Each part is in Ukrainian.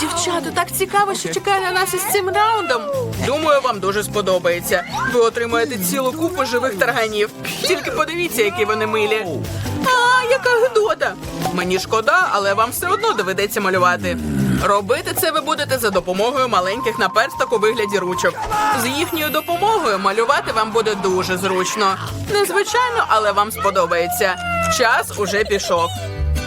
Дівчата, так цікаво, що чекає на нас із цим раундом. Думаю, вам дуже сподобається. Ви отримаєте цілу купу живих тарганів. Тільки подивіться, які вони милі. А, яка гидота! Мені шкода, але вам все одно доведеться малювати. Робити це ви будете за допомогою маленьких наперсток у вигляді ручок. З їхньою допомогою малювати вам буде дуже зручно. Незвичайно, але вам сподобається. Час уже пішов.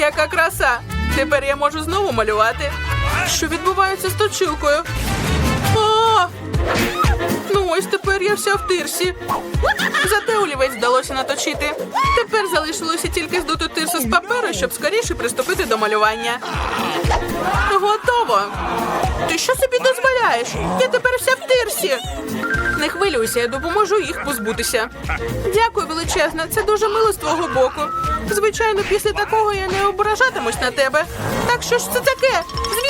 Яка краса! Тепер я можу знову малювати. Що відбувається з точилкою? А! Ну ось тепер я вся в тирсі. Зате олівець вдалося наточити. Тепер залишилося тільки здути тирсу з паперу, щоб скоріше приступити до малювання. Готово. Ти що собі дозволяєш? Я тепер вся в тирсі. Не хвилюйся, я допоможу їх позбутися. Дякую величезно, це дуже мило з твого боку. Звичайно, після такого я не ображатимусь на тебе. Так що ж це таке? Звідки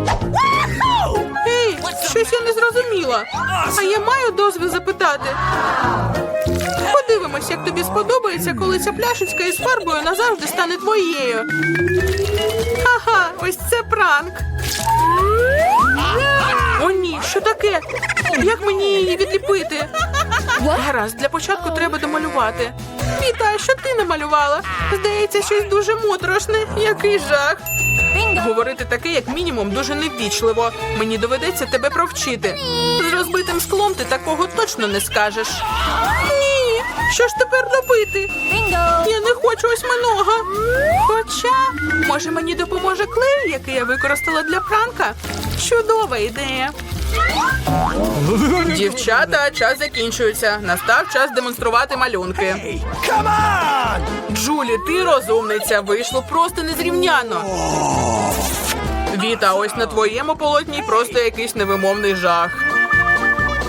Зрозуміла. А я маю дозвіл запитати. Подивимось, як тобі сподобається, коли ця пляшечка із фарбою назавжди стане твоєю. Ага, ось це пранк. О, ні, що таке? Як мені її відліпити? Гаразд, для початку треба домалювати. Віта, що ти намалювала? Здається, щось дуже моторошне. Який жах. Говорити таке, як мінімум, дуже неввічливо. Мені доведеться тебе провчити. З розбитим склом ти такого точно не скажеш. Ні, що ж тепер робити? Я не хочу осьминога. Хоча, може, мені допоможе клей, який я використала для пранка? Чудова ідея. Дівчата, час закінчується. Настав час демонструвати малюнки. Джулі, ти розумниця. Вийшло просто незрівняно. Віта, ось на твоєму полотні просто якийсь невимовний жах.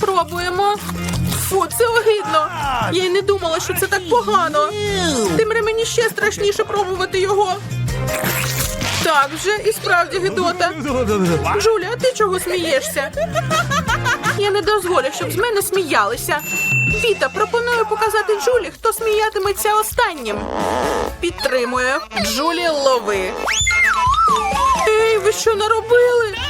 Спробуємо. Фу, це огидно. Я й не думала, що це так погано. Тимре мені ще страшніше пробувати його. Так вже і справді гидота. Джуля, ти чого смієшся? Я не дозволю, щоб з мене сміялися. Віта, пропоную показати Джулі, хто сміятиметься останнім. Підтримую. Джулі, лови. Ей, ви що наробили?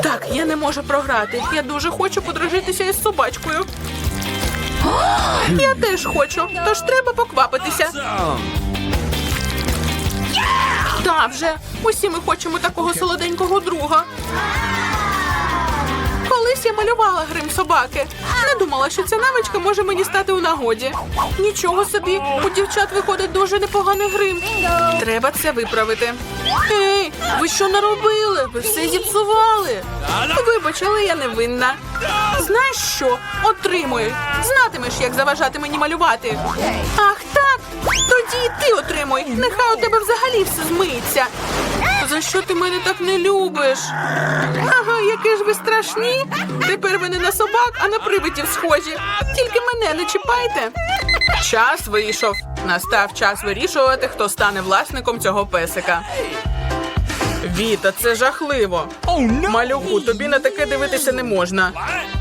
Так, я не можу програти. Я дуже хочу подружитися із собачкою. Я теж хочу, тож треба поквапитися. Та вже. Усі ми хочемо такого солоденького друга. Колись я малювала грим собаки. Не думала, що ця навичка може мені стати у нагоді. Нічого собі, у дівчат виходить дуже непоганий грим. Треба це виправити. Ей, ви що наробили? Ви все зіпсували. Вибач, але я не винна. Знаєш що? Отримуй. Знатимеш, як заважати мені малювати. Ах, так. Тоді і ти отримуй. Нехай у тебе взагалі все змиється. За що ти мене так не любиш? Ага, які ж ви страшні. Тепер ви не на собак, а на привидів схожі. Тільки мене не чіпайте. Час вийшов. Настав час вирішувати, хто стане власником цього песика. Віта, це жахливо. Малюку, тобі на таке дивитися не можна.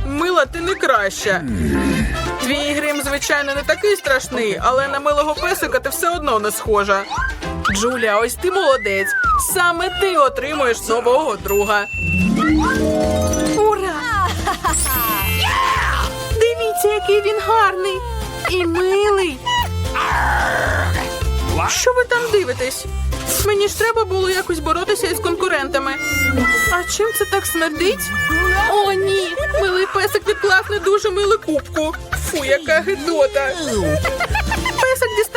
Мила, ти не краща. Твій грим, звичайно, не такий страшний, але на милого песика ти все одно не схожа. Джуля, ось ти молодець. Саме ти отримуєш нового друга. Ура! Дивіться, який він гарний і милий. Що ви там дивитесь? Мені ж треба було якось боротися із конкурентами. А чим це так смердить? О, ні! Милий песик відклав не дуже милу кубку. Фу, яка гидота.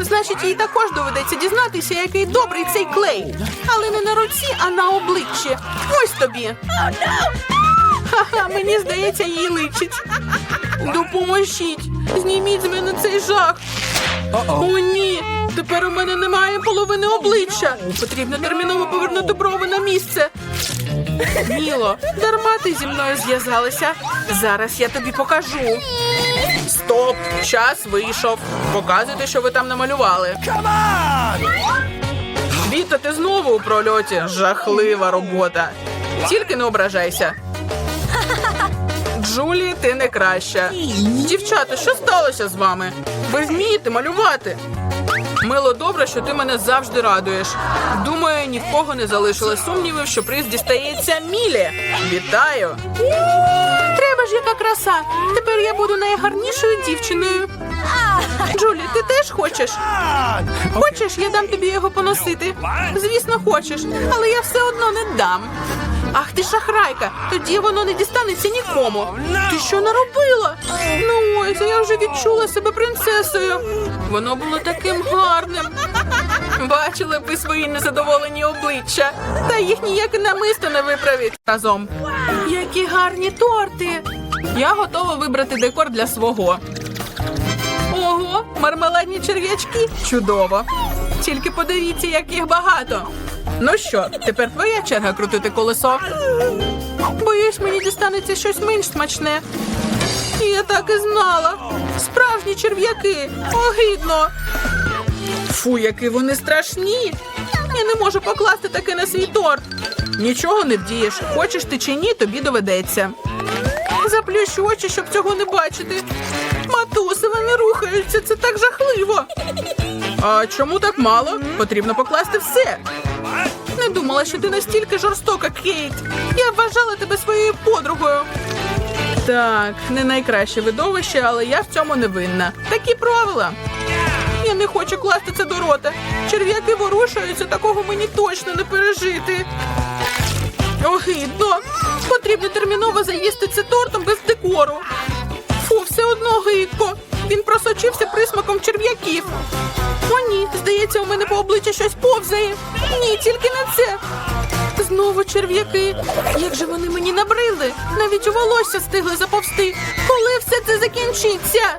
Значить, їй також доведеться дізнатися, який добрий цей клей. Але не на руці, а на обличчі. Ось тобі. Ха-ха, мені здається, їй личить. Допоможіть. Зніміть з мене цей жах. О, ні. Тепер у мене немає половини обличчя. Потрібно терміново повернути брови на місце. Міло, дарма ти зі мною зв'язалася. Зараз я тобі покажу. Стоп! Час вийшов. Показуйте, що ви там намалювали. Віта, ти знову у прольоті. Жахлива робота. Тільки не ображайся. Джулі, ти не краща. Дівчата, що сталося з вами? Ви вмієте малювати? Мило, добре, що ти мене завжди радуєш. Думаю, ні в кого не залишилось сумнівів, що приз дістається Мілі. Вітаю! Треба ж яка краса. Тепер я буду найгарнішою дівчиною. Джулі, ти теж хочеш? Хочеш, я дам тобі його поносити? Звісно, хочеш, але я все одно не дам. Ах ти шахрайка, тоді воно не дістанеться нікому. Ти що наробила? Ну ось, я вже відчула себе принцесою. Воно було таким гарним. Бачили б ви свої незадоволені обличчя, та їх ніяке намисто не виправить разом. Які гарні торти! Я готова вибрати декор для свого. Ого, мармеладні черв'ячки. Чудово. Тільки подивіться, як їх багато. Ну що, тепер твоя черга крутити колесо. Боюсь, мені дістанеться щось менш смачне. Я так і знала. Справжні черв'яки. Огидно. Фу, які вони страшні. Я не можу покласти таке на свій торт. Нічого не вдієш. Хочеш ти чи ні, тобі доведеться. Заплющу очі, щоб цього не бачити. Матуси, вони рухаються, це так жахливо. А чому так мало? Потрібно покласти все. Не думала, що ти настільки жорстока, Кейт. Я вважала тебе своєю подругою. Так, не найкраще видовище, але я в цьому не винна. Такі правила. Я не хочу класти це до рота. Черв'яки ворушаються, такого мені точно не пережити. Огидно. Потрібно терміново заїсти це тортом без декору. Просочився присмаком черв'яків. О, ні, здається, у мене по обличчі щось повзає. Ні, тільки не це. Знову черв'яки. Як же вони мені набрили? Навіть у волосся стигли заповзти. Коли все це закінчиться?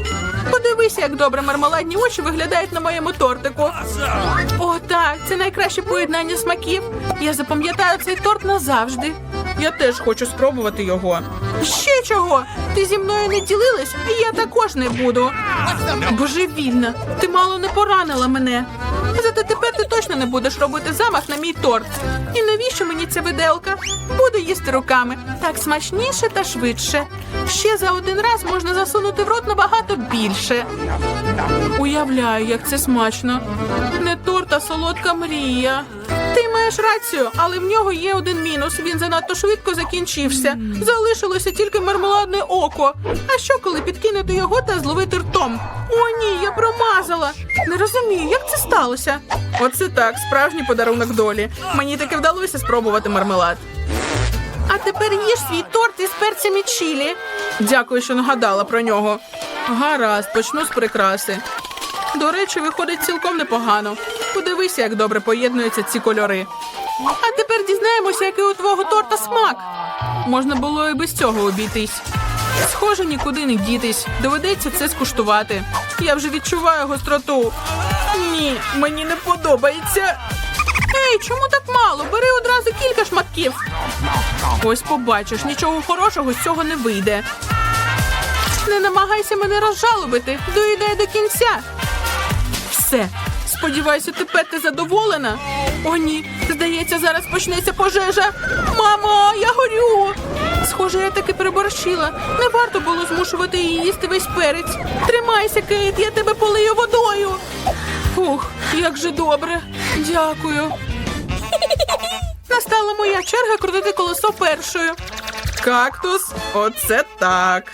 Подивися, як добре мармеладні очі виглядають на моєму тортику. О, так, це найкраще поєднання смаків. Я запам'ятаю цей торт назавжди. Я теж хочу спробувати його. Ще чого? Ти зі мною не ділилась, і я також не буду. Божевільна, ти мало не поранила мене. Зате тепер ти точно не будеш робити замах на мій торт. І навіщо мені ця виделка? Буду їсти руками. Так смачніше та швидше. Ще за один раз можна засунути в рот набагато більше. Уявляю, як це смачно. Не торт, а солодка мрія. Ти маєш рацію, але в нього є один мінус. Він занадто швидко закінчився. Залишилося тільки мармеладне око. А що, коли підкинути його та зловити ртом? О, ні, я промазала. Не розумію, як це сталося. Оце так, справжній подарунок долі. Мені таки вдалося спробувати мармелад. А тепер їж свій торт із перцями чілі. Дякую, що нагадала про нього. Гаразд, почну з прикраси. До речі, виходить цілком непогано. Подивися, як добре поєднуються ці кольори. А тепер дізнаємося, який у твого торта смак. Можна було і без цього обійтись. Схоже, нікуди не дітись. Доведеться це скуштувати. Я вже відчуваю гостроту. Ні, мені не подобається. Ей, чому так мало? Бери одразу кілька шматків. Ось побачиш, нічого хорошого з цього не вийде. Не намагайся мене розжалобити. Доїдай до кінця. Все. Сподіваюся, тепер ти задоволена. О, ні, здається, зараз почнеться пожежа. Мамо, я горю. Схоже, я таки переборщила. Не варто було змушувати її їсти весь перець. Тримайся, Кейт, я тебе полию водою. Фух, як же добре. Дякую. Настала моя черга крутити колесо першою. Кактус, оце так.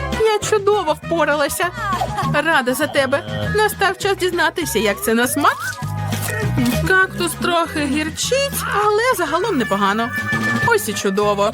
Я чудово впоралася. Рада за тебе. Настав час дізнатися, як це на смак. Кактус трохи гірчить, але загалом непогано. Ось і чудово.